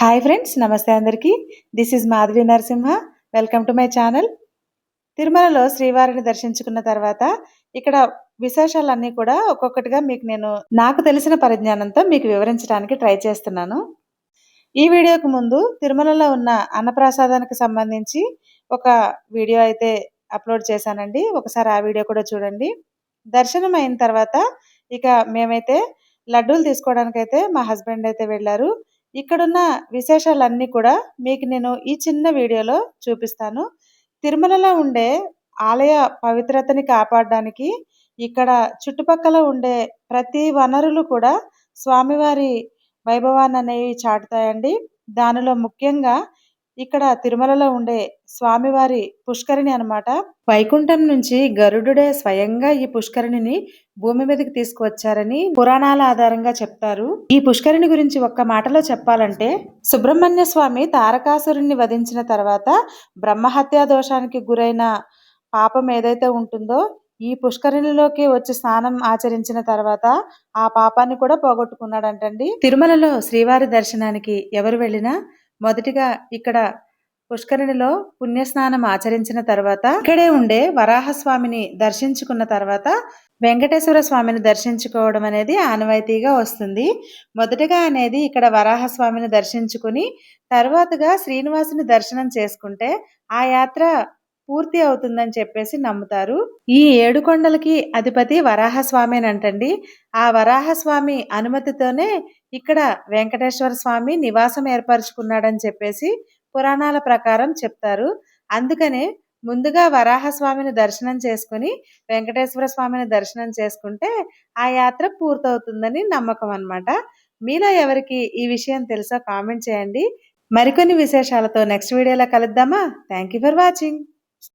Hi friends నమస్తే అందరికీ. This is Madhavi Narasimha welcome to my channel తిరుమలలో శ్రీవారిని దర్శించుకున్న తర్వాత ఇక్కడ విశేషాలన్నీ కూడా ఒక్కొక్కటిగా మీకు నేను నాకు తెలిసిన పరిజ్ఞానంతో మీకు వివరించడానికి ట్రై చేస్తున్నాను. ఈ వీడియోకు ముందు తిరుమలలో ఉన్న అన్నప్రసాదానికి సంబంధించి ఒక వీడియో అయితే అప్లోడ్ చేశానండి. ఒకసారి ఆ వీడియో కూడా చూడండి. దర్శనం అయిన తర్వాత ఇక మేమైతే లడ్డూలు తీసుకోవడానికైతే మా హస్బెండ్ అయితే వెళ్ళారు. ఇక్కడున్న విశేషాలన్నీ కూడా మీకు నేను ఈ చిన్న వీడియోలో చూపిస్తాను. తిరుమలలో ఉండే ఆలయ పవిత్రతని కాపాడడానికి ఇక్కడ చుట్టుపక్కల ఉండే ప్రతి వనరులు కూడా స్వామివారి వైభవాన్ని అనేవి చాటుతాయండి. దానిలో ముఖ్యంగా ఇక్కడ తిరుమలలో ఉండే స్వామివారి పుష్కరిణి అన్నమాట. వైకుంఠం నుంచి గరుడుడే స్వయంగా ఈ పుష్కరిణిని భూమి మీదకి తీసుకువచ్చారని పురాణాల ఆధారంగా చెప్తారు. ఈ పుష్కరిణి గురించి ఒక్క మాటలో చెప్పాలంటే సుబ్రహ్మణ్య స్వామి తారకాసురుణ్ణి వధించిన తర్వాత బ్రహ్మహత్యా దోషానికి గురైన పాపం ఏదైతే ఉంటుందో ఈ పుష్కరిణిలోకి వచ్చి స్నానం ఆచరించిన తర్వాత ఆ పాపాన్ని కూడా పోగొట్టుకున్నాడంటండి. తిరుమలలో శ్రీవారి దర్శనానికి ఎవరు వెళ్ళినా మొదటిగా ఇక్కడ పుష్కరిణిలో పుణ్యస్నానం ఆచరించిన తర్వాత ఇక్కడే ఉండే వరాహస్వామిని దర్శించుకున్న తర్వాత వెంకటేశ్వర స్వామిని దర్శించుకోవడం అనేది ఆనవాయితీగా వస్తుంది. మొదటగా అనేది ఇక్కడ వరాహస్వామిని దర్శించుకుని తర్వాతగా శ్రీనివాసుని దర్శనం చేసుకుంటే ఆ యాత్ర పూర్తి అవుతుందని చెప్పేసి నమ్ముతారు. ఈ ఏడు కొండలకి అధిపతి వరాహస్వామి అంటండి ఆ వరాహస్వామి అనుమతితోనే ఇక్కడ వెంకటేశ్వర స్వామి నివాసం ఏర్పరచుకున్నాడని చెప్పేసి పురాణాల ప్రకారం చెప్తారు. అందుకనే ముందుగా వరాహస్వామిని దర్శనం చేసుకుని వెంకటేశ్వర స్వామిని దర్శనం చేసుకుంటే ఆ యాత్ర పూర్తవుతుందని నమ్మకం అన్నమాట. మీలో ఎవరికి ఈ విషయం తెలుసో కామెంట్ చేయండి. మరికొన్ని విశేషాలతో నెక్స్ట్ వీడియోలో కలుద్దామా? Thank you for watching